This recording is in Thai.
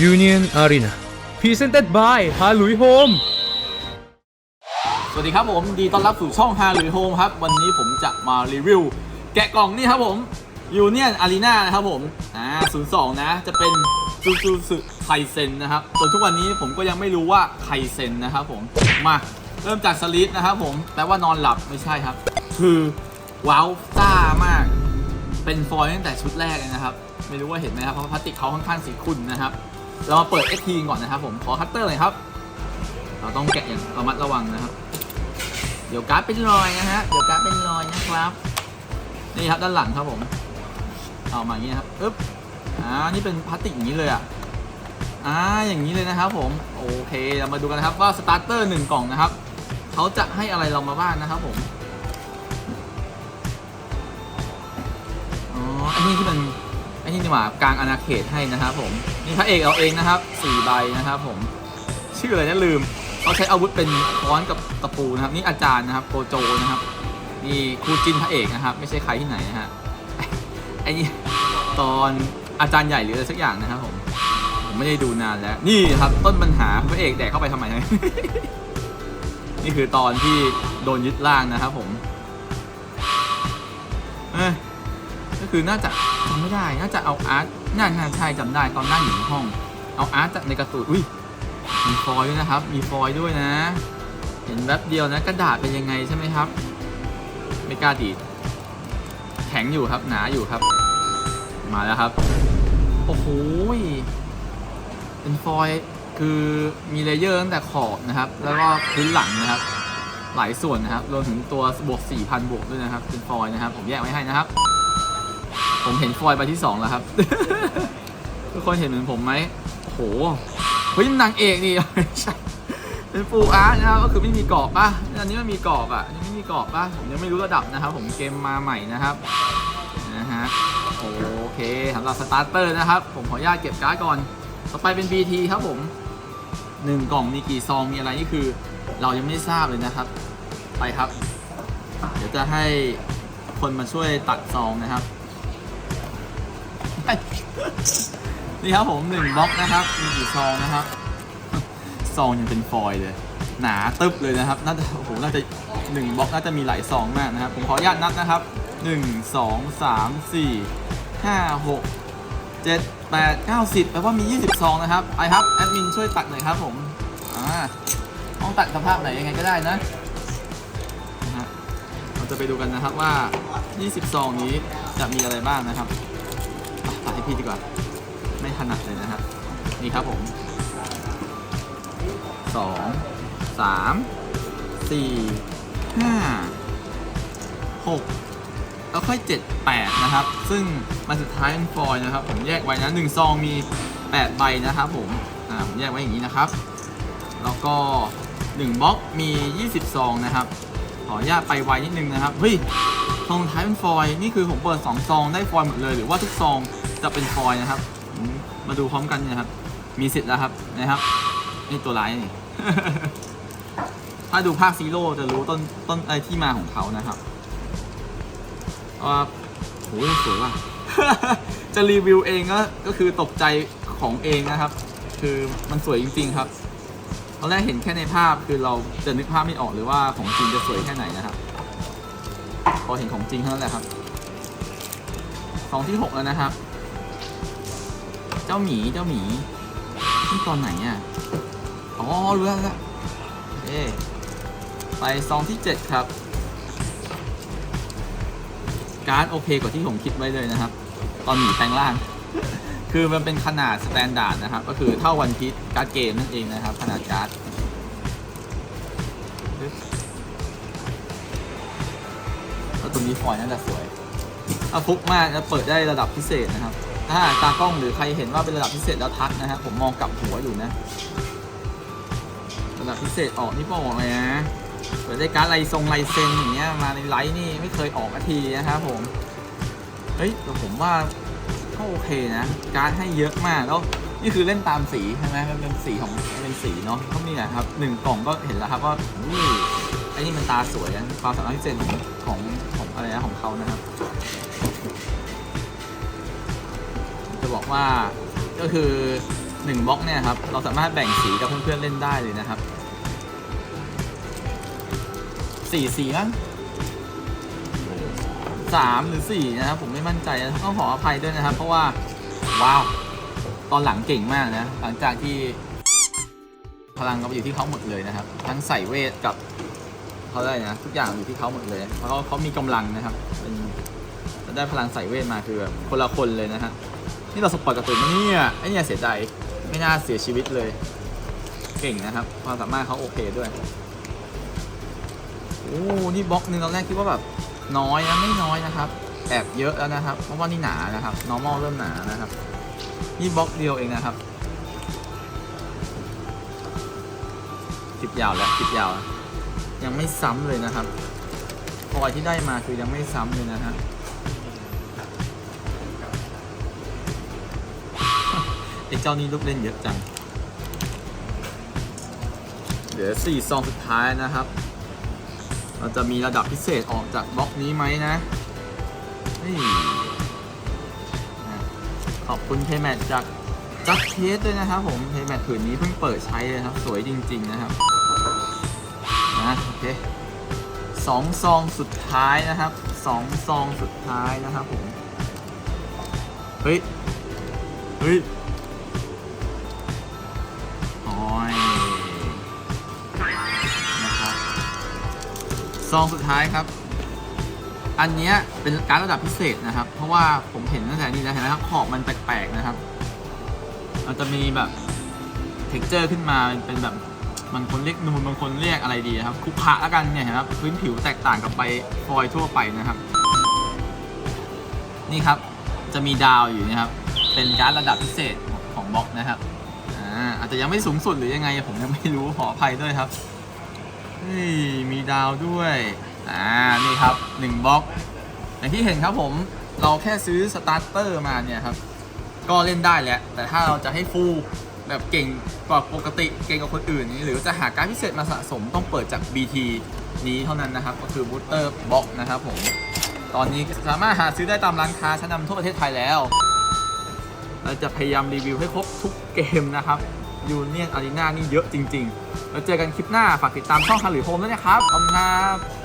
Union Arena Presented by ฮาหลุยโฮมสวัสดีครับผมดีต้อนรับสู่ช่องฮาหรือโฮมครับ วันนี้ผมจะมารีวิว แกะกล่องนี่ครับผมยูเนียนอารีนะครับผม อ่า02 นะ จะเป็นจูจูสึไคเซนนะครับจนทุกวันนี้ผมก็ยังไม่รู้ว่าไคเซนนะครับผม มาเริ่มจากสลิปนะครับผมแปลว่านอนหลับไม่ใช่ครับ คือว้าวซ่ามาก เป็นฟอยล์ตั้งแต่ชุดแรกเลยนะครับ ไม่รู้ว่าเห็นไหมครับ เพราะพลาสติกเขาค่อนข้างสีขุ่นนะครับ เรามาเปิด ST ก่อนนะครับผม ขอคัตเตอร์เลยครับ เราต้องแกะอย่างระมัดระวังนะครับ เดี๋ยวการ์ดเป็นรอยนะฮะ เดี๋ยวการ์ดเป็นรอยนะครับ นี่ครับด้านหลังครับผม เอามาอย่างนี้ครับอึ๊บ อ่า นี่เป็นพลาสติกอย่างนี้เลยอะ อ่า อย่างนี้เลยนะครับผม โอเค เรามาดูกันนะครับว่าสตาร์เตอร์หนึ่งกล่องนะครับ เขาจะให้อะไรเรามาบ้างนะครับผม อ๋ออ้นี่ที่มัน ไอ้นี่นี่หว่ากลางอาณาเขตให้นะครับผมนี่พระเอกเอาเองนะครับสี่ใบนะครับผมชื่ออะไรนะลืมเขาใช้อาวุธเป็นค้อนกับตะปูนะครับนี่อาจารย์นะครับโกโจนะครับนี่ครูจินพระเอกนะครับ ไม่ใช่ใครที่ไหนนะฮะไอ้นี่ตอนอาจารย์ใหญ่หรืออะไรสักอย่างนะครับผมผมไม่ได้ดูนานแล้ว นี่ครับต้นปัญหาพระเอกแดกเข้าไปทำไมนี่คือตอนที่โดนยึดร่างนะครับผมเอ้ ก็คือน่าจะจำไม่ได้ น่าจะเอาอาร์ตน่าน่าใช่จำได้ตอนนั่งอยู่ในห้อง เอาอาร์ตจากในกร์ตูนอุ้ยมีฟอยล์ด้วยนะครับ มีฟอยล์ด้วยนะ เห็นแป๊บเดียวนะกระดาษเป็นยังไงใช่ไหมครับ ไม่กล้าดีดแข็งอยู่ครับหนาอยู่ครับ มาแล้วครับ โอ้โหเป็นฟอยล์คือมีเลเยอร์ตั้งแต่ขอบนะครับ แล้วก็พื้นหลังนะครับ หลายส่วนนะครับรวมถึงตัวบวก4,000บวกด้วยนะครับ เป็นฟอยล์นะครับ ผมแยกไว้ให้นะครับ ผมเห็นฟอยล์ใบที่2แล้วครับ ทุกคนเห็นเหมือนผมไหมโอ้โหเฮ้ยนางเอกนี่เป็นฟูอาร์ตนะครับก็คือไม่มีกรอบป่ะอันนี้มันมีกรอบอะอันนี้ไม่มีกรอบป่ะผมยังไม่รู้ระดับนะครับ ผมเกมมาใหม่นะครับนะฮะโอเคสำหรับสตาร์เตอร์นะครับ ผมขออนุญาตเก็บการ์ดก่อน ต่อไปเป็น BT ครับผมหนึ่งกล่องมีกี่ซองมีอะไรนี่คือ เรายังไม่ทราบเลยนะครับ ไปครับ เดี๋ยวจะให้คนมาช่วยตัดซองนะครับ นี่ครับผมหนึ่งบล็อกนะครับมีกี่ซองนะครับซองยังเป็นฟอยล์เลย หนาตึ๊บเลยนะครับน่าจะโอ้โหน่าจะหนึ่งบล็อกน่าจะมีหลายซองมากนะครับผมขออนุญาตนับนะครับหนึ่งสองสามสี่ห้าหกเจ็ดแปดเก้าสิบแปลว่ามียี่สิบซองนะครับไปครับแอดมินช่วยตัดหน่อยครับผมอ่าต้องตัดสภาพไหนยังไงก็ได้นะนะฮะเราจะไปดูกันนะครับว่า 20 ซองนี้จะมีอะไรบ้างนะครับ ตัดให้พี่ดีกว่า ไม่ถนัดเลยนะครับ นี่ครับผมสองสามสี่ห้าหกแล้วค่อยเจ็ดแปดนะครับ ซึ่งมันสุดท้ายเป็นฟอยนะครับ ผมแยกไว้นะหนึ่งซองมีแปดใบนะครับผม อ่า ผมแยกไว้อย่างนี้นะครับ แล้วก็หนึ่งบล็อกมี 20 ซองนะครับ ขออนุญาตไปไวนิดนึงนะครับ เฮ้ย ซองท้ายเป็นฟอยล์นี่คือผมเปิด2ซองได้ฟอยล์หมดเลยหรือว่าทุกซองจะเป็นฟอยล์นะครับมมาดูพร้อมกันนะครับ มีสิทธิ์แล้วครับนะครับนี่ตัวร้ายนี่ถ้าดูภาคซีโร่จะรู้ต้นต้นไอที่มาของเขานะครับว่าโหสวยว่ะจะรีวิวเองก็ก็คือตกใจของเองนะครับ คือมันสวยจริง ๆ ครับตอนแรกเห็นแค่ในภาพคือเราจะนึกภาพไม่ออกเลยว่าของจริงจะสวยแค่ไหนนะครับ พอเห็นของจริงเท่านั้นแหละครับซองที่หกแล้วนะครับ เจ้าหมีเจ้าหมีนี่ตอนไหนอะอ๋อรู้แล้วละเอ๊ไปซองที่เจ็ดครับ การ์ดโอเคกว่าที่ผมคิดไว้เลยนะครับ ตอนหมีแปลงร่าง คือมันเป็นขนาดสแตนดาร์ดนะครับ ก็คือเท่าวันพีชการ์ดเกมนั่นเองนะครับ ขนาดการ์ด แล้วตัวนี้ฟอยล์น่าจะสวยถ้าฟุกมากจะเปิดได้ระดับพิเศษนะครับ ถ้าตากล้องหรือใครเห็นว่าเป็นระดับพิเศษแล้วทักนะครับผมมองกลับหัวอยู่นะ ระดับพิเศษออกนี่บอกเลยนะเปิดได้การ์ดลายทรงลายเซนอย่างเงี้ยมาในไลฟ์นี่ไม่เคยออกนาทีนะครับผม เฮ้ยแต่ผมว่าก็โอเคนะ การ์ดให้เยอะมากแล้วนี่คือเล่นตามสีใช่ไหมมันเป็นสีของเป็นสีเนาะก็นี่นะครับหนึ่งกล่องก็เห็นแล้วครับว่าอู้ไอ้นี่มันตาสวยนะความสามารถพิเศษของของข อะไรนะของเขานะครับ จะบอกว่าก็คือหนึ่งบล็อกเนี่ยครับ เราสามารถแบ่งสีกับเพื่อนๆเล่นได้เลยนะครับสี่สีมั้งสามหรือสี่นะครับ ผมไม่มั่นใจต้องขออภัยด้วยนะครับ เพราะว่าว้าวตอนหลังเก่งมากนะ หลังจากที่พลังก็ไปอยู่ที่เขาหมดเลยนะครับ ทั้งใส่เวทกับ เขาได้นะ ทุกอย่างอยู่ที่เขาหมดเลย เพราะเขาเขามีกำลังนะครับ เป็นได้พลังใส่เวทมาคือแบบคนละคนเลยนะฮะ นี่เราสปอร์ตกระตุนนะเนี่ยไอเนี่ยเสียใจไม่น่าเสียชีวิตเลย เก่งนะครับ ความสามารถเขาโอเคด้วยโอ้นี่บล็อกหนึงตอนแรกคิดว่าแบบน้อยนะไม่น้อยนะครับ แอบเยอะแล้วนะครับ เพราะว่านี่หนานะครับ normal เริ่มหนานะครับ นี่บล็อกเดียวเองนะครับคลิปยาวแล้วคลิปยาวว ยังไม่ซ้ำเลยนะครับพอยที่ได้มาคือยังไม่ซ้ำเลยนะฮะไอ้เจ้านี่ลูกเล่นเยอะจังเดี๋ยวสี่ซองสุดท้ายนะครับ เราจะมีระดับพิเศษออกจากบล็อกนี้ไหมนะขอบคุณเพย์แมทจากจัดเทสด้วยนะครับผมเพย์แมทผืนนี้เพิ่งเปิดใช้เลยครับ สวยจริง ๆ นะครับะโอเคสองซองสุดท้ายนะครับสองซองสุดท้ายนะครับผม เฮ้ย เฮ้ยโอ้ยนะครับซองสุดท้ายครับ อันเนี้ยเป็นการระดับพิเศษนะครับ เพราะว่าผมเห็นตั้งแต่นี้แล้วเห็นไหมครับขอบมันแปลกๆนะครับ มันจะมีแบบเท็กเจอร์ขึ้นมาเป็นแบบ บางคนเรียกนูนบางคนเรียกอะไรดีครับคุพะแล้วกันเนี่ยนไหมครับพื้นผิวแตกต่างกับใบฟอยทั่วไปนะครับ นี่ครับจะมีดาวอยู่นะครับ เป็นการระดับพิเศษของบล็อกนะครับอาจจะยังไม่สูงสุดหรือยังไง ผมยังไม่รู้ขออภัยด้วยครับเฮ้ยมีดาวด้วยอ่านี่ครับ1บล็อกอย่างที่เห็นครับผมเราแค่ซื้อสตาร์เตอร์มาเนี่ยครับ ก็เล่นได้แหล้วแต่ถ้าเราจะให้ฟู แบบเก่งกว่าปกติเก่งกว่าคนอื่นนี่หรือจะหาการพิเศษมาสะสมต้องเปิดจาก BT นี้เท่านั้นนะครับ ก็คือบูสเตอร์บ็อกนะครับผม ตอนนี้สามารถหาซื้อได้ตามร้านค้าชั้นนำทั่วประเทศไทยแล้ว เราจะพยายามรีวิวให้ครบทุกเกมนะครับยูเนียนอารีนานี่เยอะจริง ๆ แล้วเจอกันคลิปหน้าฝากติดตามช่องฮัลหรือโฮมด้วยนะครับขอบคุณครับ